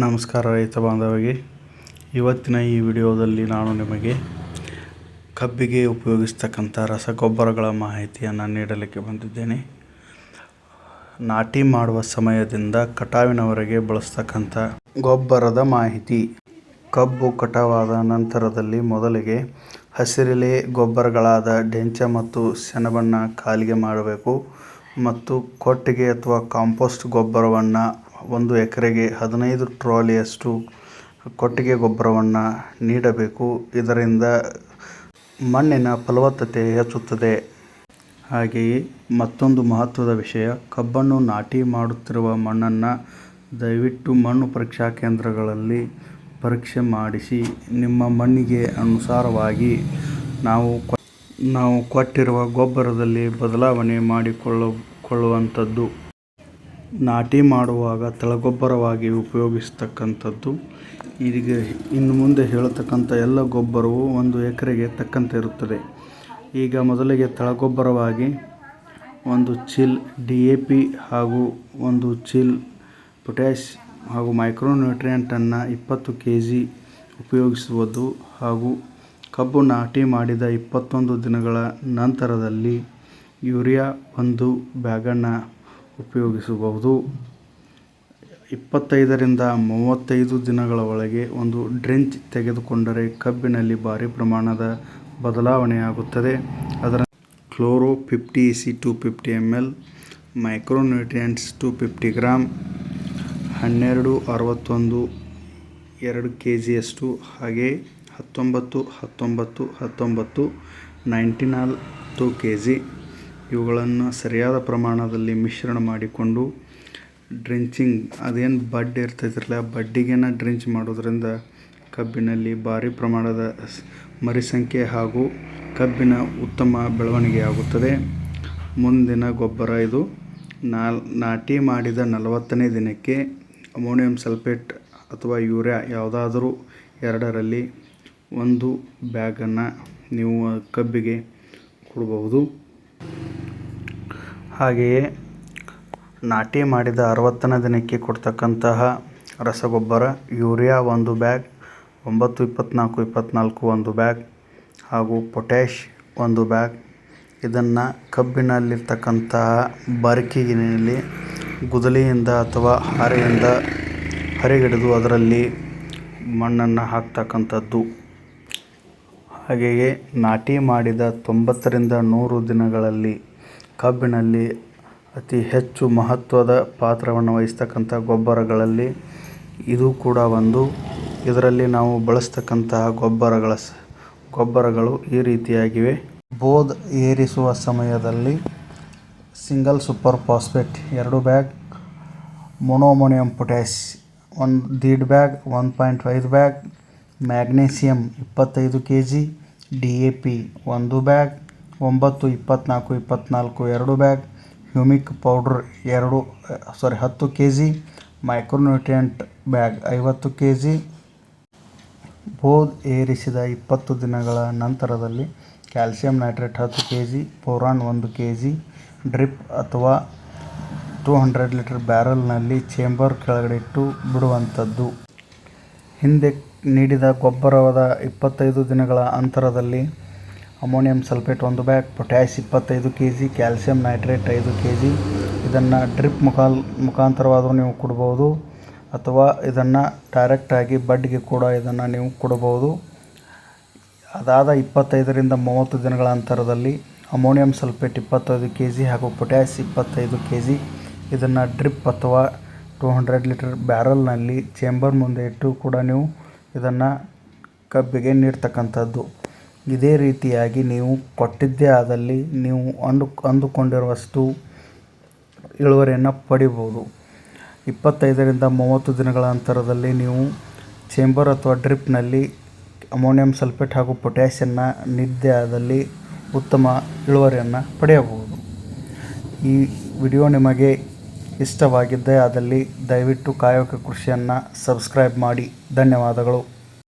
ನಮಸ್ಕಾರ ರೈತ ಬಾಂಧವರಿಗೆ. ಇವತ್ತಿನ ಈ ವಿಡಿಯೋದಲ್ಲಿ ನಾನು ನಿಮಗೆ ಕಬ್ಬಿಗೆ ಉಪಯೋಗಿಸ್ತಕ್ಕಂಥ ರಸಗೊಬ್ಬರಗಳ ಮಾಹಿತಿಯನ್ನು ನೀಡಲಿಕ್ಕೆ ಬಂದಿದ್ದೇನೆ. ನಾಟಿ ಮಾಡುವ ಸಮಯದಿಂದ ಕಟಾವಿನವರೆಗೆ ಬಳಸ್ತಕ್ಕಂಥ ಗೊಬ್ಬರದ ಮಾಹಿತಿ. ಕಬ್ಬು ಕಟಾವಾದ ನಂತರದಲ್ಲಿ ಮೊದಲಿಗೆ ಹಸಿರೆಲೆ ಗೊಬ್ಬರಗಳಾದ ಡೆಂಚ ಮತ್ತು ಸೆಣಬನ್ನು ಕಾಲಿಗೆ ಮಾಡಬೇಕು ಮತ್ತು ಕೊಟ್ಟಿಗೆ ಅಥವಾ ಕಾಂಪೋಸ್ಟ್ ಗೊಬ್ಬರವನ್ನು ಒಂದು ಎಕರೆಗೆ ಹದಿನೈದು ಟ್ರಾಲಿಯಷ್ಟು ಕೊಟ್ಟಿಗೆ ಗೊಬ್ಬರವನ್ನು ನೀಡಬೇಕು. ಇದರಿಂದ ಮಣ್ಣಿನ ಫಲವತ್ತತೆ ಹೆಚ್ಚುತ್ತದೆ. ಹಾಗೆಯೇ ಮತ್ತೊಂದು ಮಹತ್ವದ ವಿಷಯ, ಕಬ್ಬನ್ನು ನಾಟಿ ಮಾಡುತ್ತಿರುವ ಮಣ್ಣನ್ನು ದಯವಿಟ್ಟು ಮಣ್ಣು ಪರೀಕ್ಷಾ ಕೇಂದ್ರಗಳಲ್ಲಿ ಪರೀಕ್ಷೆ ಮಾಡಿಸಿ, ನಿಮ್ಮ ಮಣ್ಣಿಗೆ ಅನುಸಾರವಾಗಿ ನಾವು ನಾವು ಕೊಟ್ಟಿರುವ ಗೊಬ್ಬರದಲ್ಲಿ ಬದಲಾವಣೆ ಮಾಡಿಕೊಳ್ಳ, ಕೊಳ್ಳುವಂಥದ್ದು. ನಾಟಿ ಮಾಡುವಾಗ ತಳಗೊಬ್ಬರವಾಗಿ ಉಪಯೋಗಿಸ್ತಕ್ಕಂಥದ್ದು. ಈಗ ಇನ್ನು ಮುಂದೆ ಹೇಳತಕ್ಕಂಥ ಎಲ್ಲ ಗೊಬ್ಬರವು ಒಂದು ಎಕರೆಗೆ ತಕ್ಕಂತೆ ಇರುತ್ತದೆ. ಈಗ ಮೊದಲಿಗೆ ತಳಗೊಬ್ಬರವಾಗಿ ಒಂದು ಚಿಲ್ ಡಿ ಎ ಪಿ ಹಾಗೂ ಒಂದು ಚಿಲ್ ಪೊಟ್ಯಾಶ್ ಹಾಗೂ ಮೈಕ್ರೋನ್ಯೂಟ್ರಿಯೆಂಟನ್ನು ಇಪ್ಪತ್ತು ಕೆ ಜಿ ಉಪಯೋಗಿಸುವುದು ಹಾಗೂ ಕಬ್ಬು ನಾಟಿ ಮಾಡಿದ ಇಪ್ಪತ್ತೊಂದು ದಿನಗಳ ನಂತರದಲ್ಲಿ ಯೂರಿಯಾ ಒಂದು ಬ್ಯಾಗನ್ನು ಉಪಯೋಗಿಸಬಹುದು. ಇಪ್ಪತ್ತೈದರಿಂದ ಮೂವತ್ತೈದು ದಿನಗಳ ಒಳಗೆ ಒಂದು ಡ್ರೆಂಚ್ ತೆಗೆದುಕೊಂಡರೆ ಕಬ್ಬಿನಲ್ಲಿ ಭಾರಿ ಪ್ರಮಾಣದ ಬದಲಾವಣೆಯಾಗುತ್ತದೆ. ಅದರ chloro fifty C two fifty M L, micronutrients two fifty gram ಹನ್ನೆರಡು, ಅರವತ್ತೊಂದು, ಎರಡು ಕೆ ಜಿಯಷ್ಟು ಹಾಗೆ ಹತ್ತೊಂಬತ್ತು ಹತ್ತೊಂಬತ್ತು ಹತ್ತೊಂಬತ್ತು ನೈಂಟಿನಾಲ್ ಟು ಕೆ ಜಿ ಇವುಗಳನ್ನು ಸರಿಯಾದ ಪ್ರಮಾಣದಲ್ಲಿ ಮಿಶ್ರಣ ಮಾಡಿಕೊಂಡು ಡ್ರಿಂಚಿಂಗ್, ಅದೇನು ಬಡ್ ಇರ್ತೈತಿರಲ್ಲ, ಬಡ್ಡಿಗೇನ ಡ್ರಿಂಚ್ ಮಾಡೋದ್ರಿಂದ ಕಬ್ಬಿನಲ್ಲಿ ಭಾರಿ ಪ್ರಮಾಣದ ಮರಿ ಸಂಖ್ಯೆ ಹಾಗೂ ಕಬ್ಬಿನ ಉತ್ತಮ ಬೆಳವಣಿಗೆ ಆಗುತ್ತದೆ. ಮುಂದಿನ ಗೊಬ್ಬರ ಇದು. ನಾಲ್, ನಾಟಿ ಮಾಡಿದ ನಲವತ್ತನೇ ದಿನಕ್ಕೆ ಅಮೋನಿಯಂ ಸಲ್ಫೇಟ್ ಅಥವಾ ಯೂರಿಯಾ ಯಾವುದಾದರೂ ಎರಡರಲ್ಲಿ ಒಂದು ಬ್ಯಾಗನ್ನು ನೀವು ಕಬ್ಬಿಗೆ ಕೊಡಬಹುದು. ಹಾಗೆಯೇ ನಾಟಿ ಮಾಡಿದ ಅರವತ್ತನೇ ದಿನಕ್ಕೆ ಕೊಡ್ತಕ್ಕಂತಹ ರಸಗೊಬ್ಬರ, ಯೂರಿಯಾ ಒಂದು ಬ್ಯಾಗ್, ಒಂಬತ್ತು ಇಪ್ಪತ್ತ್ನಾಲ್ಕು ಇಪ್ಪತ್ತ್ನಾಲ್ಕು ಒಂದು ಬ್ಯಾಗ್ ಹಾಗೂ ಪೊಟ್ಯಾಷ್ ಒಂದು ಬ್ಯಾಗ್. ಇದನ್ನು ಕಬ್ಬಿನಲ್ಲಿರ್ತಕ್ಕಂತಹ ಬರಕಿಗಿನಲ್ಲಿ ಗುದಲಿಯಿಂದ ಅಥವಾ ಹಾರೆಯಿಂದ ಹರಿಗಿಡಿದು ಅದರಲ್ಲಿ ಮಣ್ಣನ್ನು ಹಾಕ್ತಕ್ಕಂಥದ್ದು. ಹಾಗೆಯೇ ನಾಟಿ ಮಾಡಿದ ತೊಂಬತ್ತರಿಂದ ನೂರು ದಿನಗಳಲ್ಲಿ ಕಬ್ಬಿನಲ್ಲಿ ಅತಿ ಹೆಚ್ಚು ಮಹತ್ವದ ಪಾತ್ರವನ್ನು ವಹಿಸ್ತಕ್ಕಂಥ ಗೊಬ್ಬರಗಳಲ್ಲಿ ಇದು ಕೂಡ ಒಂದು. ಇದರಲ್ಲಿ ನಾವು ಬಳಸ್ತಕ್ಕಂತಹ ಗೊಬ್ಬರಗಳ ಗೊಬ್ಬರಗಳು ಈ ರೀತಿಯಾಗಿವೆ. ಬೋದ್ ಏರಿಸುವ ಸಮಯದಲ್ಲಿ ಸಿಂಗಲ್ ಸೂಪರ್ ಫಾಸ್ಫೇಟ್ ಎರಡು ಬ್ಯಾಗ್, ಮೊನೋಮೋನಿಯಂ ಪೊಟ್ಯಾಷ್ ಒಂದು ದೀಡ್ ಬ್ಯಾಗ್, ಒನ್ ಪಾಯಿಂಟ್ ಐದು ಬ್ಯಾಗ್ ಮ್ಯಾಗ್ನೀಸಿಯಮ್ ಇಪ್ಪತ್ತೈದು K G D A P ಒಂದು ಬ್ಯಾಗ್ ಒಂಬತ್ತು ಇಪ್ಪತ್ತ್ನಾಲ್ಕು ಇಪ್ಪತ್ತ್ನಾಲ್ಕು ಎರಡು ಬ್ಯಾಗ್, ಹ್ಯೂಮಿಕ್ ಪೌಡ್ರ್ ಎರಡು, ಸಾರಿ, ಹತ್ತು ಕೆ ಜಿ ಮೈಕ್ರೋನ್ಯೂಟ್ರಿಯಂಟ್ ಬ್ಯಾಗ್ ಐವತ್ತು ಕೆ ಜಿ ಬೋದ್ ಏರಿಸಿದ ಇಪ್ಪತ್ತು ದಿನಗಳ ನಂತರದಲ್ಲಿ ಕ್ಯಾಲ್ಸಿಯಂ ನೈಟ್ರೇಟ್ ಹತ್ತು ಕೆ ಜಿ ಬೋರಾನ್ ಒಂದು ಕೆ ಜಿ ಡ್ರಿಪ್ ಅಥವಾ ಟೂ ಹಂಡ್ರೆಡ್ ಲೀಟರ್ ಬ್ಯಾರಲ್ನಲ್ಲಿ ಚೇಂಬರ್ ಕೆಳಗಡೆ ಇಟ್ಟು ಬಿಡುವಂಥದ್ದು. ಹಿಂದೆ ನೀಡಿದ ಗೊಬ್ಬರವಾದ ಇಪ್ಪತ್ತೈದು ದಿನಗಳ ಅಂತರದಲ್ಲಿ ಅಮೋನಿಯಂ ಸಲ್ಫೇಟ್ ಒಂದು ಬ್ಯಾಗ್, ಪೊಟ್ಯಾಷ್ ಇಪ್ಪತ್ತೈದು ಕೆ ಜಿ ಕ್ಯಾಲ್ಸಿಯಂ ನೈಟ್ರೇಟ್ ಐದು ಕೆ ಜಿ ಇದನ್ನು ಡ್ರಿಪ್ ಮುಖಾಲ್ ಮುಖಾಂತರವಾದರೂ ನೀವು ಕೊಡ್ಬೋದು. ಅಥವಾ ಇದನ್ನು ಡೈರೆಕ್ಟಾಗಿ ಬಡ್ಗೆ ಕೂಡ ಇದನ್ನು ನೀವು ಕೊಡ್ಬೋದು. ಅದಾದ ಇಪ್ಪತ್ತೈದರಿಂದ ಮೂವತ್ತು ದಿನಗಳ ಅಂತರದಲ್ಲಿ ಅಮೋನಿಯಂ ಸಲ್ಫೇಟ್ ಇಪ್ಪತ್ತೈದು ಕೆ ಜಿ ಹಾಗೂ ಪೊಟ್ಯಾಷ್ ಇಪ್ಪತ್ತೈದು ಕೆ ಜಿ ಇದನ್ನು ಡ್ರಿಪ್ ಅಥವಾ ಟೂ ಹಂಡ್ರೆಡ್ ಲೀಟರ್ ಬ್ಯಾರಲ್ನಲ್ಲಿ ಚೇಂಬರ್ ಮುಂದೆ ಇಟ್ಟು ಕೂಡ ನೀವು ಇದನ್ನು ಕಬ್ಬಿಗೆ ನೀಡ್ತಕ್ಕಂಥದ್ದು. ಇದೇ ರೀತಿಯಾಗಿ ನೀವು ಕೊಟ್ಟಿದ್ದೇ ಆದಲ್ಲಿ ನೀವು ಅಂದು, ಅಂದುಕೊಂಡಿರುವಷ್ಟು ಇಳುವರಿಯನ್ನು ಪಡಿಬೋದು. ಇಪ್ಪತ್ತೈದರಿಂದ ಮೂವತ್ತು ದಿನಗಳ ಅಂತರದಲ್ಲಿ ನೀವು ಚೇಂಬರ್ ಅಥವಾ ಡ್ರಿಪ್ನಲ್ಲಿ ಅಮೋನಿಯಂ ಸಲ್ಫೇಟ್ ಹಾಗೂ ಪೊಟ್ಯಾಷನ್ನು ನಿದ್ದೆ ಆದಲ್ಲಿ ಉತ್ತಮ ಇಳುವರಿಯನ್ನು ಪಡೆಯಬಹುದು. ಈ ವಿಡಿಯೋ ನಿಮಗೆ ಇಷ್ಟವಾಗಿದ್ದೇ ಆದಲ್ಲಿ ದಯವಿಟ್ಟು ಕಾಯಕ ಕೃಷಿಯನ್ನು ಸಬ್ಸ್ಕ್ರೈಬ್ ಮಾಡಿ. ಧನ್ಯವಾದಗಳು.